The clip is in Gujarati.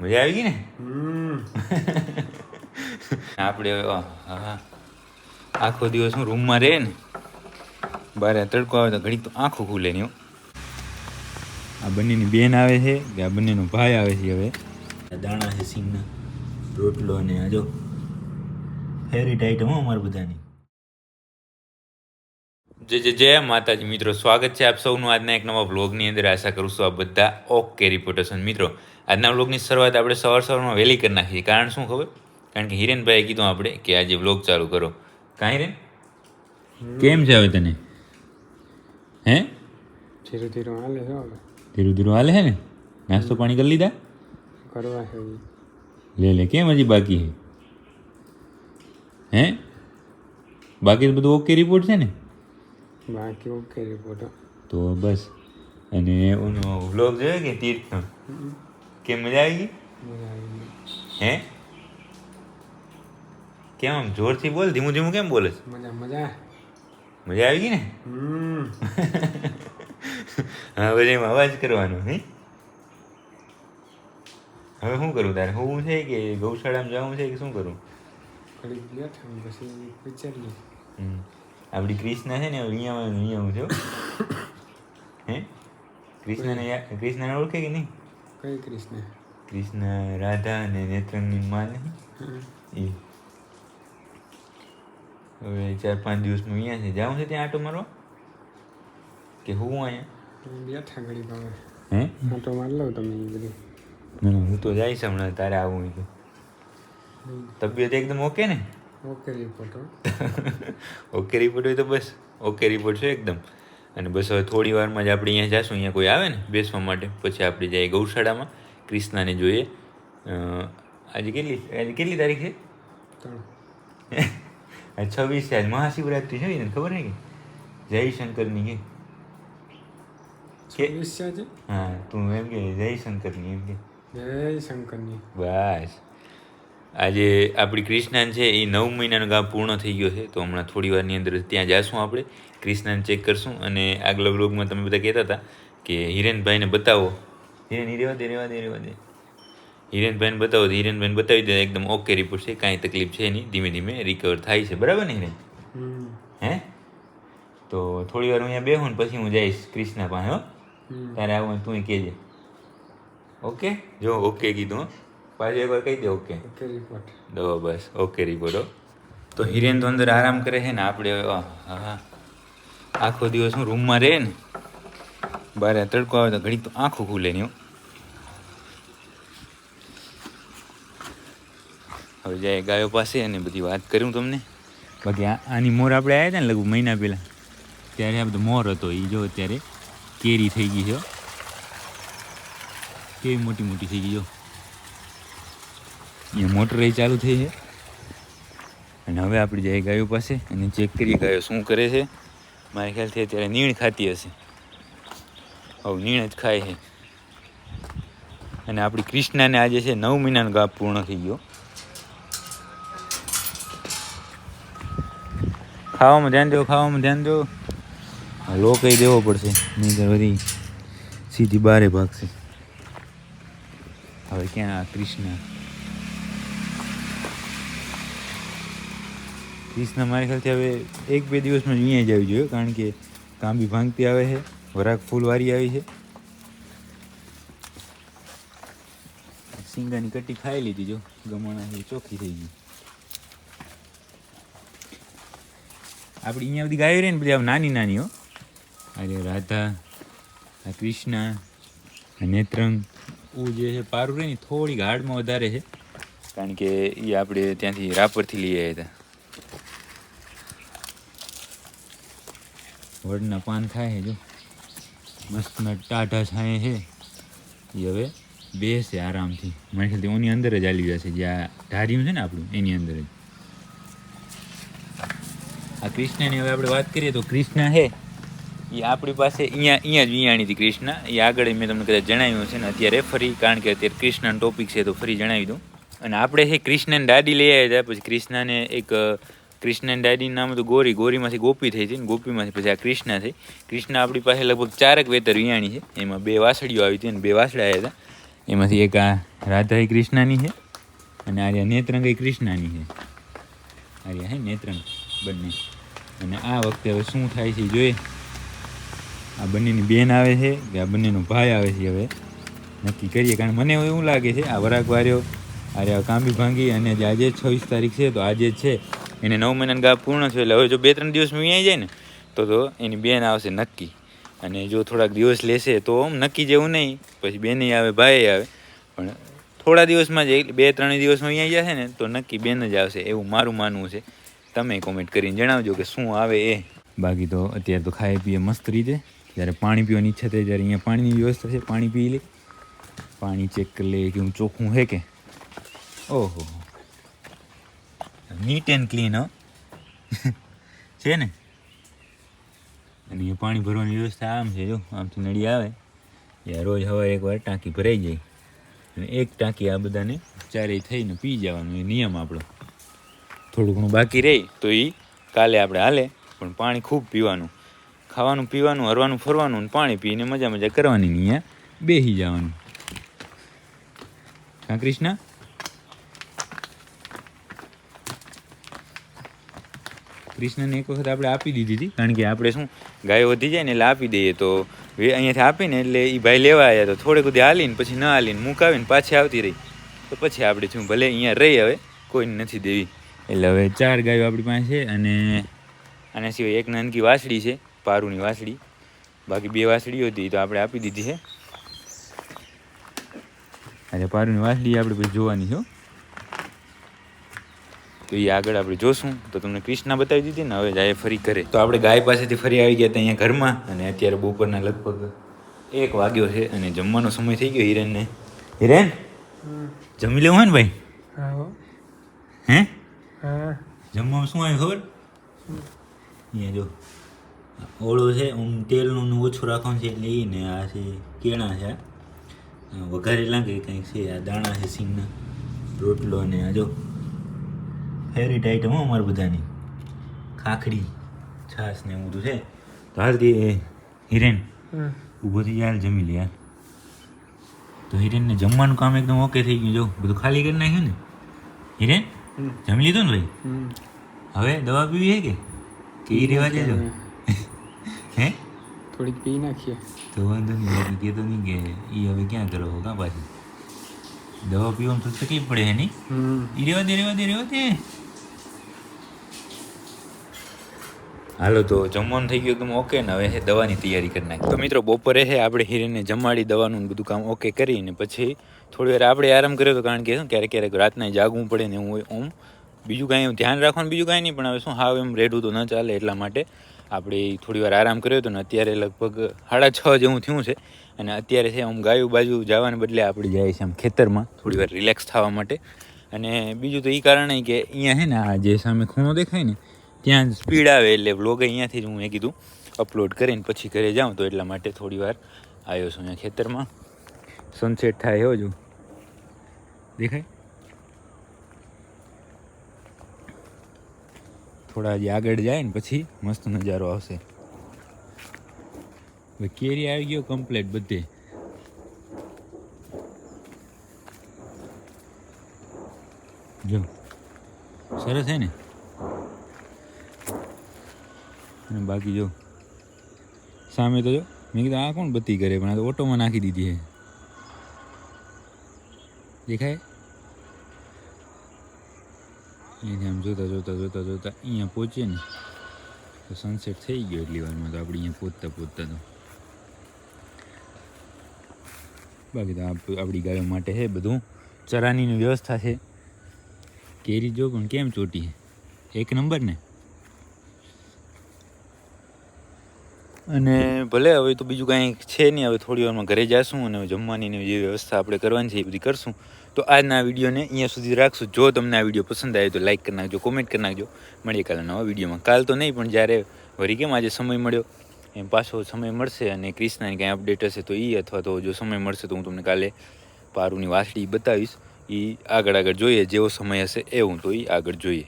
મજા આવી ગઈ ને? આપણે. આખો દિવસ હું રૂમમાં રહે ને બારે તડકો આવે તો ઘડીક તો આંખો ખુલે નહીં. આ બંનેની બેન આવે છે કે આ બંનેનો ભાઈ આવે છે હવે? દાણા છે સિંગના રોટલો ને આ જો. ફેવરિટ આઈટમ હો અમારા બધાની. જય જય જય માતાજી મિત્રો સ્વાગત છે આપ સૌનું આજના એક નવા બ્લોગની અંદર. આશા કરું છું આ બધા ઓકે રિપોર્ટેશન મિત્રો આજના બ્લોગની શરૂઆત આપણે સવાર સવારમાં વહેલી કરી નાખીએ. કારણ શું ખબર? કારણ કે હિરેનભાઈએ કીધું આપણે કે આજે બ્લોગ ચાલુ કરો. કાં હિરેન? કેમ છે હવે તને? હે? ધીરે ધીરે હાલે છે ધીરું ધીરું હાલે છે ને? નાસ્તો પાણી કરી લીધા? કરવા છે લે લે કેમ હજી બાકી છે? હે? બાકી બધું ઓકે રિપોર્ટ છે ને? બાકી ઓકે રિપોર્ટ તો બસ. અને ઓનો વ્લોગ જોયો કે તીર્થનો? કેમ મજા આવી ગઈ. હે? કેમ આમ જોરથી બોલ? ધીમું ધીમું કેમ બોલે છે? મજા મજા. મજા આવી ગઈ ને? હા પછી એમાં અવાજ કરવાનો હે? હવે શું કરું તારે? હોવું છે કે ગૌશાળામાં જવું છે કે શું કરું? પછી વિચારીએ. આપણી ક્રિષ્ના છે ને અહીંયા અહીંયા છે હો. કૃષ્ણને કૃષ્ણને ઓળખે કે નહીં? કઈ કૃષ્ણ કૃષ્ણ રાધા અને નેત્રંગની માં નહીં? એ. હવે ચાર પાંચ દિવસમાં અહીંયા છે. જાઉં છે ત્યાં આટો મારો કે હું અહીંયા? બેઠા ઘડી હવે હે? આટો માર લઉં તમે બધી. હું તો જઈશ હમણાં તારે આવું તો. તબિયત એકદમ ઓકે ને? ઓકે રિપોર્ટ ઓકે રિપોર્ટ હોય તો બસ. ઓકે રિપોર્ટ છે એકદમ. અને બસ હવે થોડી વારમાં જ આપણે અહીંયા જાશું. અહીંયા કોઈ આવે ને બેસવા માટે? પછી આપણે જઈએ ગૌશાળામાં. ક્રિષ્નાને જોઈએ. આજે કેટલી આજે કેટલી તારીખ છે? આજે છવ્વીસ છે. આજ મહાશિવરાત્રિ છે ને ખબર નહીં કે? જયશંકરની કે? હા તું એમ કે જયશંકરની એમ કે. જય શંકરની બસ. આજે આપણી ક્રિષ્નાન છે એ નવ મહિનાનો ગામ પૂર્ણ થઈ ગયો છે તો હમણાં થોડી વારની અંદર ત્યાં જાશું આપણે. ક્રિષ્નાને ચેક કરશું અને આગલા બ્લોગમાં તમે બધા કહેતા હતા કે હિરેનભાઈને બતાવો. હિરેન રેવા દે રેવા દે રેવા દે. હિરેનભાઈને બતાવો તો હિરેનભાઈને બતાવી દે એકદમ ઓકે રિપોર્ટ છે કાંઈ તકલીફ છે નહીં ધીમે ધીમે રિકવર થાય છે. બરાબર ને હિરેન? હે? તો થોડી વાર હું અહીંયા બેહું ને પછી હું જઈશ ક્રિષ્ના પાસે હો. ત્યારે આવું તું કહેજે. ઓકે જો ઓકે કીધું હો. પાછું એકવાર કહી દે ઓકે રિપોર્ટ દવા બસ ઓકે રિપોર્ટ તો હિરેન તો અંદર આરામ કરે છે ને આપણે હા. આખો દિવસ હું રૂમમાં રહે ને બારે તડકો આવે તો ઘડીક તો આંખો ખુલે નહીં હો. હવે જાય ગાયો પાસે અને બધી વાત કરું તમને. બાકી આની મોર આપણે આવ્યા હતા ને લગભગ મહિના પહેલાં ત્યારે આ બધો મોર હતો એ જો અત્યારે કેરી થઈ ગઈ છે હો. કેવી મોટી મોટી થઈ ગઈ જો અહીંયા મોટર એ ચાલુ થઈ છે. અને હવે આપણે જઈએ ગાયો પાસે અને ચેક કરીએ ગાયો શું કરે છે. મારા ખ્યાલથી અત્યારે નીણ ખાતી હશે. હવે નીણ જ ખાય છે. અને આપણી કૃષ્ણાને આજે છે નવ મહિનાનો ગાપ પૂર્ણ થઈ ગયો. ખાવામાં ધ્યાન દો, ખાવામાં ધ્યાન દો. લો કહી દેવો પડશે નહીં બધી સીધી બારે ભાગશે. હવે ક્યાં કૃષ્ણ? કૃષ્ણ મારી ખ્યાલથી હવે એક બે દિવસમાં અહીંયા જ આવી જોઈએ, કારણ કે કાંબી ભાંગતી આવે છે, વરાક ફૂલવારી આવી છે. સિંગાની કટ્ટી ખાઈ લીધી જો, ગમણા ચોખ્ખી થઈ ગઈ. આપણે અહીંયા બધી ગાયો રહી ને બધી નાની નાની, હો. અરે રાધા, આ કૃષ્ણા, આ નેત્રંગ ઉ જે છે પારું રહે ને થોડીક હાડમાં વધારે છે, કારણ કે એ આપણે ત્યાંથી રાપરથી લઈ આવ્યા હતા. વડના પાન ખાય છે, જો. મસ્તના ટાઢા છાંય છે. એ હવે બેસે આરામથી. મારી ખ્યાલથી ઓની અંદર જ આવી જશે જે આ ધાર્યું છે ને આપણું, એની અંદર જ. આ કૃષ્ણની હવે આપણે વાત કરીએ તો કૃષ્ણ છે. એ આપણી પાસે અહીંયા અહીંયા જ વિયાણી હતી કૃષ્ણ. એ આગળ મેં તમને કદાચ જણાવ્યું છે ને, અત્યારે ફરી, કારણ કે અત્યારે કૃષ્ણનો ટોપિક છે, તો ફરી જણાવી દઉં. અને આપણે છે કૃષ્ણને દાદી લઈ આવ્યા હતા, પછી કૃષ્ણને એક અ, કૃષ્ણની દાદીનું નામ હતું ગોરી. ગોરીમાંથી ગોપી થઈ હતી ને ગોપીમાંથી પછી આ કૃષ્ણ થઈ. કૃષ્ણ આપણી પાસે લગભગ ચારક વેતર વિયાણી છે. એમાં બે વાસળીઓ આવી હતી અને બે આવ્યા હતા. એમાંથી એક આ રાધા કૃષ્ણની છે અને આર્યા નેત્રંગ કૃષ્ણની છે. આર્યા હે નેત્રંગ બંને. અને આ વખતે હવે શું થાય છે જોઈએ. આ બંનેની બેન આવે છે કે આ બંનેનો ભાઈ આવે છે હવે. નક્કી કરીએ કારણ મને એવું લાગે છે આ વરાક વાર્યો અરે આ કાંબી ભાંગી અને આજે છવ્વીસ તારીખ છે તો આજે જ છે. એને નવ મહિનાની ગા પૂર્ણ છે એટલે હવે જો બે ત્રણ દિવસમાં અહીંયા જાય ને, તો તો એની બેન આવશે નક્કી. અને જો થોડાક દિવસ લેશે તો નક્કી જેવું નહીં. પછી બેન આવે, ભાઈ આવે. પણ થોડા દિવસમાં જ બે ત્રણ દિવસમાં અહીંયા જશે ને, તો નક્કી બેન જ આવશે. એવું મારું માનવું છે. તમે કોમેન્ટ કરીને જણાવજો કે શું આવે એ. બાકી તો અત્યારે તો ખાઈ પીએ મસ્ત રીતે. જ્યારે પાણી પીવાની ઈચ્છા થાય જ્યારે અહીંયા પાણીની વ્યવસ્થા છે. પાણી પી લે. પાણી ચેક કરી લે કે હું ચોખ્ખું હે કે. ઓહો. નીટ એન્ડ ક્લીન છે ને? અને એ પાણી ભરવાની વ્યવસ્થા આમ છે, જો, આમથી નળી આવે. ત્યાં રોજ હવા એકવાર ટાંકી ભરાઈ જાય. અને એક ટાંકી આ બધાને ચારેય થઈને પી જવાનું, એ નિયમ આપણો. થોડું ઘણું બાકી રહે, તો એ કાલે આપણે હાલે, પણ પાણી ખૂબ પીવાનું. ખાવાનું, પીવાનું, હરવાનું, ફરવાનું અને પાણી પીને મજા મજા કરવાની અહીંયા બેસી જવાનું. હા, કૃષ્ણા? કૃષ્ણને એક વખત આપણે આપી દીધી હતી. કારણ કે આપણે શું, ગાયો વધી જાય ને એટલે આપી દઈએ. તો અહીંયાથી આપીને એટલે એ ભાઈ લેવા આવ્યા તો થોડે સુધી હાલીને, પછી ન હાલીને મૂકાવીને પાછી આવતી રહી. તો પછી આપણે શું, ભલે અહીંયા રહી હવે, કોઈને નથી દેવી. એટલે હવે ચાર ગાયો આપણી પાસે છે અને આના સિવાય એક નાનકી વાસળી છે, પારુની વાસળી. બાકી બે વાસળીઓ હતી તો આપણે આપી દીધી છે. અરે પારુની વાસળી આપણે પછી જોવાની છે. તો એ આગળ આપણે જોશું. તો તમને કૃષ્ણા બતાવી દીધી ને હવે જાય ફરી કરે તો આપણે ગાય પાસેથી ફરી આવી ગયા હતા અહીંયા ઘરમાં અને અત્યારે બપોરના લગભગ એક વાગ્યો છે અને જમવાનો સમય થઈ ગયો હિરેનને. હિરેન? જમી લેવું હોય ને ભાઈ? હા હે. હા? જમવામાં શું આવ્યું ખબર? અહીંયા જો. ઓળો છે આમ તેલનું ઓછું રાખવાનું છે એટલે એ ને આ છે કેળા છે. આ વઘારેલા કે કંઈક છે આ દાણા છે સિંગના રોટલો અને આ જો. ફેવરિટ આઈટમ હો અમારે બધાની. ખાખડી છાશ ને એવું બધું છે. તો હાલથી એ હિરેન. ઊભો થઈ યાર જમી લે યાર તો હિરેનને જમવાનું કામ એકદમ ઓકે થઈ ગયું. જો બધું ખાલી કરી નાખ્યું ને? હિરેન જમી લીધું ને ભાઈ? હવે દવા પીવી હે કે? કે એ રેવા દેજો. હે? થોડીક પી નાખીએ. તો વાંધો નહીં કે તો નહીં કે એ હવે ક્યાં કરો કાં પાછી? દવા પીવામાં તો તકલીફ પડે એની ઈ રેવા દે રેવા દે રેવા દે. હાલો, તો જમવાનું થઈ ગયું, તમે ઓકે ને? હવે હે, દવાની તૈયારી કરી નાખી. તો મિત્રો, બપોરે છે આપણે હિરેને જમાડી દવાનું બધું કામ ઓકે કરીને પછી થોડી વાર આપણે આરામ કર્યો તો કારણ કે શું, ક્યારેક ક્યારેક રાતના જાગવું પડે ને હું ઓમ. બીજું કાંઈ ધ્યાન રાખવાનું, બીજું કાંઈ નહીં, પણ હવે શું, હાવ એમ રેડું તો ન ચાલે એટલા માટે આપણે થોડી વાર આરામ કર્યો હતો ને અત્યારે લગભગ સાડા છ જેવું થયું છે અને અત્યારે છે, આમ ગાયું બાજુ જવાને બદલે આપણે જાય છે આમ ખેતરમાં થોડી વાર રિલેક્સ થવા માટે. અને બીજું તો એ કારણે કે અહીંયા છે ને, આ જે સામે ખૂણો દેખાય ને ત્યાં સ્પીડ આવે એટલે વ્લોગ અહીંયાથી જ હું મેં કીધું અપલોડ કરીને પછી ઘરે જાઉં તો એટલા માટે થોડી વાર આવ્યો છું અહીંયા ખેતરમાં. સનસેટ થાય એવો જો. દેખાય? થોડા હજી આગળ જાય ને પછી મસ્ત નજારો આવશે. હવે કેરી આવી ગયો કમ્પ્લેટ બધે. જો. સરસ છે ને? અને બાકી જો, સામે તો જો, મેં કીધું, આ કોણ બત્તી કરે? પણ આ તો ઓટોમાં નાખી દીધી છે. દેખાય? અહીંયાથી આમ જોતા જોતા જોતા જોતા અહીંયા પહોંચીએ ને, તો સનસેટ થઈ ગયો એટલી વારમાં તો આપણે અહીંયા પહોંચતા પહોંચતા તો. બાકી તો આપ- આપણી ગાયો માટે છે બધું. ચરાનીની વ્યવસ્થા છે. કેરી જો પણ કેમ ચોટી છે? એક નંબર ને? અને ભલે હવે તો બીજું કાંઈ છે નહીં, હવે થોડી વારમાં ઘરે જઈશું અને જમવાની ને જે વ્યવસ્થા આપણે કરવાની છે એ બધી કરશું. તો આજના વિડીયોને અહીંયા સુધી રાખશું. જો તમને આ વીડિયો પસંદ આવ્યો તો લાઇક કરી નાખજો કોમેન્ટ કરી નાખજો. મળીએ કાલે નવા વિડીયોમાં. કાલ તો નહીં, પણ જ્યારે વરી કેમ આજે સમય મળ્યો? એમ પાછો સમય મળશે અને ક્રિષ્નાની કાંઈ અપડેટ હશે તો એ અથવા તો જો સમય મળશે તો હું તમને કાલે પારુની વાસડી બતાવીશ. એ આગળ આગળ જોઈએ, જેવો સમય હશે એવું તો એ આગળ જોઈએ.